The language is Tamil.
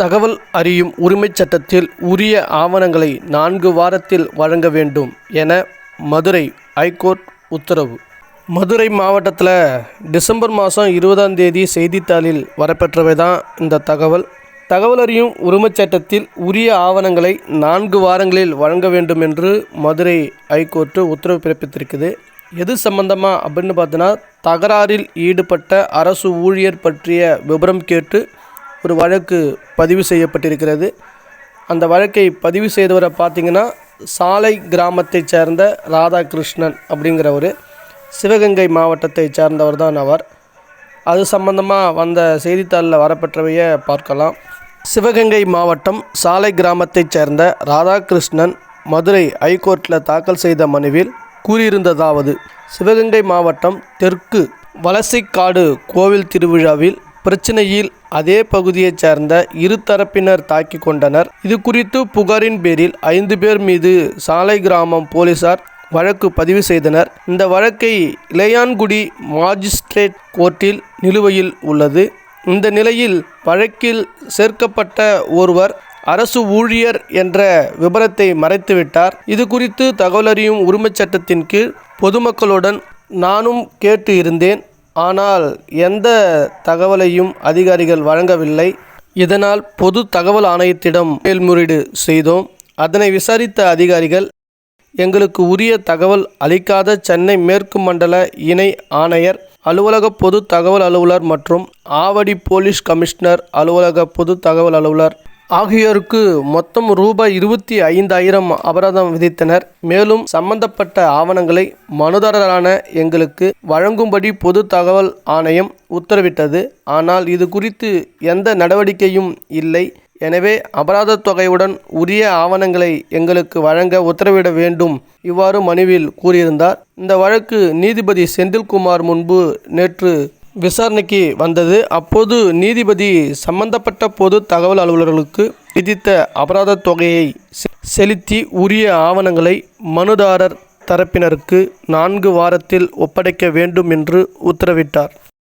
தகவல் அறியும் உரிமைச் சட்டத்தில் உரிய ஆவணங்களை நான்கு வாரத்தில் வழங்க வேண்டும் என மதுரை ஐகோர்ட் உத்தரவு. மதுரை மாவட்டத்தில் டிசம்பர் மாதம் இருபதாம் தேதி செய்தித்தாளில் வரப்பெற்றவை தான் இந்த தகவல். தகவல் அறியும் உரிமைச் சட்டத்தில் உரிய ஆவணங்களை நான்கு வாரங்களில் வழங்க வேண்டும் என்று மதுரை ஐகோர்ட்டு உத்தரவு பிறப்பித்திருக்குது. எது சம்பந்தமாக அப்படின்னு பார்த்தோன்னா தகராறில் ஈடுபட்ட அரசு ஊழியர் பற்றிய விவரம் கேட்டு ஒரு வழக்கு பதிவு செய்யப்பட்டிருக்கிறது. அந்த வழக்கை பதிவு செய்தவரை பார்த்தீங்கன்னா சாலை கிராமத்தைச் சேர்ந்த ராதாகிருஷ்ணன் அப்படிங்கிறவர் சிவகங்கை மாவட்டத்தைச் சேர்ந்தவர் தான் அவர். அது சம்பந்தமாக வந்த செய்தித்தாளில் வரப்பெற்றவையை பார்க்கலாம். சிவகங்கை மாவட்டம் சாலை கிராமத்தைச் சேர்ந்த ராதாகிருஷ்ணன் மதுரை ஐகோர்ட்டில் தாக்கல் செய்த மனுவில் கூறியிருந்ததாவது சிவகங்கை மாவட்டம் தெற்கு வலசைக்காடு கோவில் திருவிழாவில் பிரச்சனையில் அதே பகுதியைச் சேர்ந்த இரு தரப்பினர் தாக்கி கொண்டனர். இது குறித்து புகாரின் பேரில் ஐந்து பேர் மீது சாலை கிராமம் போலீசார் வழக்கு பதிவு செய்தனர். இந்த வழக்கை இளையான்குடி மாஜிஸ்ட்ரேட் கோர்ட்டில் நிலுவையில் உள்ளது. இந்த நிலையில் வழக்கில் சேர்க்கப்பட்ட ஒருவர் அரசு ஊழியர் என்ற விபரத்தை மறைத்துவிட்டார். இது குறித்து தகவலறியும் உரிமைச் சட்டத்தின் கீழ் பொதுமக்களுடன் நானும் கேட்டு இருந்தேன். ஆனால் எந்த தகவலையும் அதிகாரிகள் வழங்கவில்லை. இதனால் பொது தகவல் ஆணையத்திடம் மேல்முறையீடு செய்தோம். அதனை விசாரித்த அதிகாரிகள் எங்களுக்கு உரிய தகவல் அளிக்காத சென்னை மேற்கு மண்டல இணை ஆணையர் அலுவலக பொது தகவல் அலுவலர் மற்றும் ஆவடி போலீஸ் கமிஷனர் அலுவலக பொது தகவல் அலுவலர் ஆகியோருக்கு மொத்தம் ரூபாய் இருபத்தி ஐந்தாயிரம் அபராதம் விதித்தனர். மேலும் சம்பந்தப்பட்ட ஆவணங்களை மனுதாரரான எங்களுக்கு வழங்கும்படி பொது தகவல் ஆணையம் உத்தரவிட்டது. ஆனால் இது குறித்து எந்த நடவடிக்கையும் இல்லை. எனவே அபராதத் தொகையுடன் உரிய ஆவணங்களை எங்களுக்கு வழங்க உத்தரவிட வேண்டும் இவ்வாறு மனுவில் கூறியிருந்தார். இந்த வழக்கு நீதிபதி செந்தில்குமார் முன்பு நேற்று விசாரணைக்கு வந்தது. அப்போது நீதிபதி சம்பந்தப்பட்ட பொது தகவல் அலுவலர்களுக்கு விதித்த அபராத தொகையை செ- செலுத்தி உரிய ஆவணங்களை மனுதாரர் தரப்பினருக்கு நான்கு வாரத்தில் ஒப்படைக்க வேண்டும் என்று உத்தரவிட்டார்.